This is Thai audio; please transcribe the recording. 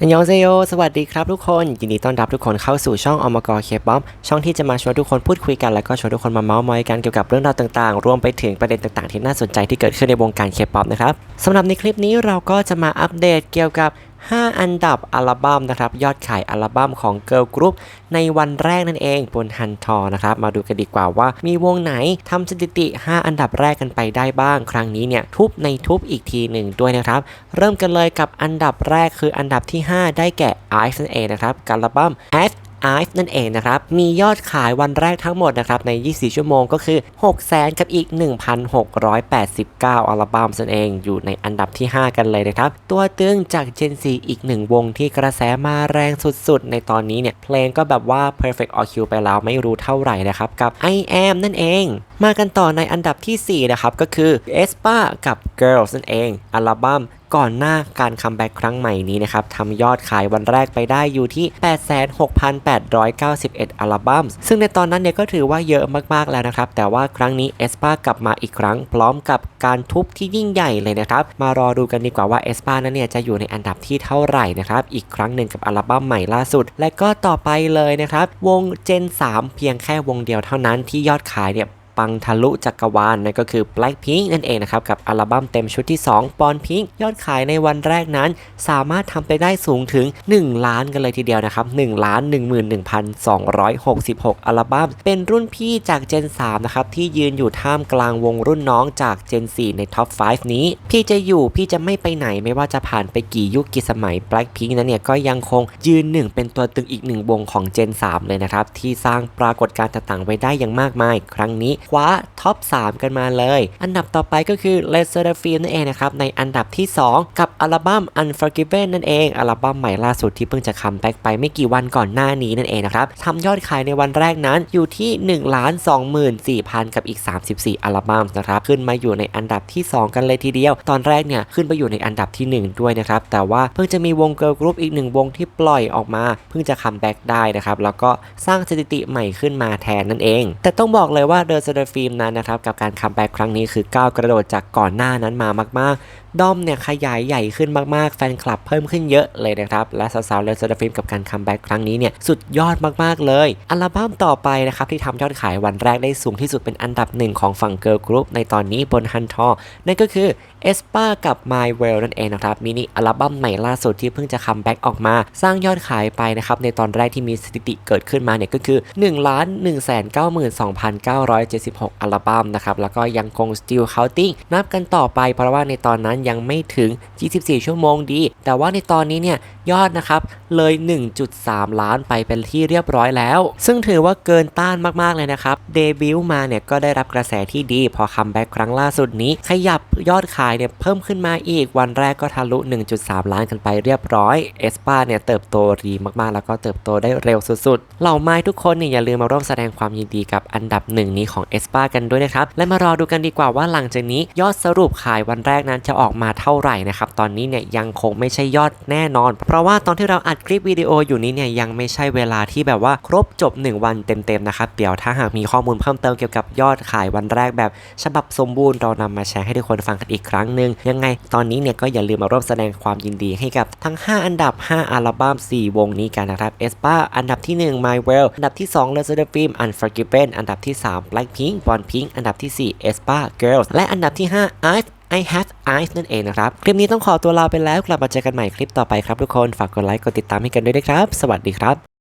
อันยองเซโย สวัสดีครับทุกคน ยินดีต้อนรับทุกคนเข้าสู่ช่องอมกเคป๊อปช่องที่จะมาชวนทุกคนพูดคุยกัน แล้วก็ชวนทุกคนมาเมาส์มอยกันเกี่ยวกับเรื่องราวต่างๆ รวมไปถึงประเด็นต่างๆ ที่น่าสนใจที่เกิดขึ้นในวงการเคป๊อปนะครับสำหรับในคลิปนี้เราก็จะมาอัปเดตเกี่ยวกับ 5 อันดับอัลบั้มนะครับ ยอดขายอัลบั้มของเกิร์ลกรุ๊ปในวันแรกนั่นเองบนฮันทอนะครับ มาดูกันดีกว่าว่า มีวงไหนทำสถิติ 5 อันดับแรกกันไปได้บ้าง ครั้งนี้เนี่ยทุบในทุบอีกทีหนึ่งด้วยนะครับ เริ่มกันเลยกับอันดับแรกคืออันดับที่ 5 ได้แก่ i อซ์นั่นเองนะครับกับอัลบั้ม IVE นั่นเองนะครับ มียอดขายวันแรกทั้งหมดนะครับใน 24 ชั่วโมงก็คือ 6 0 0 0 0กับอีก 1,689 อัลบั้มนั่นเอง อยู่ในอันดับที่ 5 กันเลยนะครับ ตัวตึงจาก Gen 4 อีกหนึ่งวงที่กระแสมาแรงสุดๆ ในตอนนี้เนี่ย เพลงก็แบบว่า perfect all ไปแล้วไม่รู้เท่าไหร่นะครับ กับ I am นั่นเอง มากันต่อในอันดับที่ 4 นะครับ ก็คือ e s p a กับ girls นั่นเอง อัลบั้ม ก่อนหน้าการคัมแบ็กครั้งใหม่นี้นะครับทำยอดขายวันแรกไปได้อยู่ที่ 86,891 อัลบั้ม ซึ่งในตอนนั้นเนี่ยก็ถือว่าเยอะมากๆแล้วนะครับ แต่ว่าครั้งนี้เอสปากลับมาอีกครั้ง พร้อมกับการทุบที่ยิ่งใหญ่เลยนะครับ มารอดูกันดีกว่าว่าเอสปานั้นเนี่ยจะอยู่ในอันดับที่เท่าไหร่นะครับ อีกครั้งหนึ่งกับอัลบั้มใหม่ล่าสุด และก็ต่อไปเลยนะครับ วง Gen 3 เพียงแค่วงเดียวเท่านั้นที่ยอดขายเนี่ย ปังทะลุจักรวาลนั่นก็คือ Blackpink นั่นเองนะครับ กับอัลบั้มเต็มชุดที่ 2 ปอนพิงยอดขายในวันแรกนั้น สามารถทำไปได้สูงถึง 1 ล้านกันเลยทีเดียวนะครับ1ล้าน11,266 อัลบั้มเป็นรุ่นพี่จาก Gen 3 นะครับ ที่ยืนอยู่ท่ามกลางวงรุ่นน้องจาก Gen 4 ในท็อป 5 นี้ พี่จะอยู่พี่จะไม่ไปไหนไม่ว่าจะผ่านไปกี่ยุคกี่สมัย Blackpink นั้นเนี่ยก็ยังคงยืนหนึ่งเป็นตัวตึงอีกหนึ่งวงของ Gen 3 เลยนะครับ ที่สร้างปรากฏการณ์ต่างๆ ไว้ได้อย่างมากมาย ครั้งนี้คว้าท็อป 3 กันมาเลย อันดับต่อไปก็คือ l e s e r f i l m นั่นเองนะครับ ในอันดับที่ 2 กับอัลบั้ม Unforgiven นั่นเอง อัลบั้มใหม่ล่าสุดที่เพิ่งจะคัมแบ็กไปไม่กี่วันก่อนหน้านี้นั่นเองนะครับทำยอดขายในวันแรกนั้นอยู่ที่ 1 2 4 0 0 0 กับอีก 34 อัลบั้มนะครับ ขึ้นมาอยู่ในอันดับที่ 2 กันเลยทีเดียว ตอนแรกเนี่ยขึ้นไปอยู่ในอันดับที่ 1 ด้วยนะครับ แต่ว่าเพิ่งจะมีวงเกิร์ลกรุ๊ปอีกหนึ่งวงที่ปล่อยออกมา เพิ่งจะคัมแบ็กได้นะครับ แล้วก็สร้างสถิติใหม่ขึ้นมาแทนนั่นเอง แต่ต้องบอกเลยว่าเดอะเซอร์ฟิล์มนั้นนะครับกับการคัมแบ็กครั้งนี้คือก้าวกระโดดจากก่อนหน้านั้นมามากๆ ด้อมเนี่ยขยายใหญ่ขึ้นมากๆ แฟนคลับเพิ่มขึ้นเยอะเลยนะครับ และสาวๆเลเซอร์ฟิล์มกับการคัมแบ็กครั้งนี้เนี่ยสุดยอดมากๆเลย อัลบั้มต่อไปนะครับที่ทำยอดขายวันแรกได้สูงที่สุดเป็นอันดับหนึ่งของฝั่งเกิร์ลกรุ๊ปในตอนนี้บนฮันทอนั่นก็คือเอสปากับ My Well นั่นเองนะครับมินิอัลบั้มใหม่ล่าสุดที่เพิ่งจะคัมแบ็กออกมา สร้างยอดขายไปนะครับในตอนแรกที่มีสถิติเกิดขึ้นมาเนี่ยก็คือ1ล้าน1 9 2 9 7 6 อัลบั้มนะครับแล้วก็ยังคง still counting นับกันต่อไปเพราะว่าในตอนนั้นยังไม่ถึง 24 ชั่วโมงดี แต่ว่าในตอนนี้เนี่ยยอดนะครับเลย 1.3 ล้านไปเป็นที่เรียบร้อยแล้ว ซึ่งถือว่าเกินต้านมากๆเลยนะครับเดบิวต์มาเนี่ยก็ได้รับกระแสที่ดี พอคัมแบ็กครั้งล่าสุดนี้ ขยับยอดขายเนี่ยเพิ่มขึ้นมาอีกวันแรกก็ทะลุ 1.3 ล้านกันไปเรียบร้อยเอสปาเนี่ยเติบโตดีมากๆ แล้วก็เติบโตได้เร็วสุดๆเหล่าไม้ทุกคนเนี่ยอย่าลืมมาร่วมแสดงความยินดีกับอันดับหนึ่งนี้ของเอสปากันด้วยนะครับและมารอดูกันดีกว่าว่าหลังจากนี้ยอดสรุปขายวันแรกนั้นจะออกมาเท่าไหร่นะครับ ตอนนี้เนี่ยยังคงไม่ใช่ยอดแน่นอน เพราะว่าตอนที่เราอัดคลิปวิดีโออยู่นี้เนี่ยยังไม่ใช่เวลาที่แบบว่าครบจบ 1 วันเต็มๆนะครับ เดี๋ยวถ้าหากมีข้อมูลเพิ่มเติมเกี่ยวกับยอดขายวันแรกแบบ ฉบับสมบูรณ์เรานำมาแชร์ให้ทุกคนฟังกันอีกครั้งหนึ่งยังไงตอนนี้เนี่ยก็อย่าลืมมาร่วมแสดงความยินดีให้กับทั้ง 5 อันดับ 5 อัลบั้ม 4 วงนี้กันนะครับ e s p a อันดับที่ 1 My Well อันดับที่ 2 l e s e r Film Unforgiven อันดับที่ 3 Blackpink Born Pink อันดับที่ 4 e s p a Girls และอันดับที่ 5 IVE I have eyes นั่นเองนะครับ คลิปนี้ต้องขอตัวลาไปแล้ว กลับมาเจอกันใหม่คลิปต่อไปครับทุกคน ฝากกดไลค์ กดติดตามให้กันด้วยนะครับ สวัสดีครับ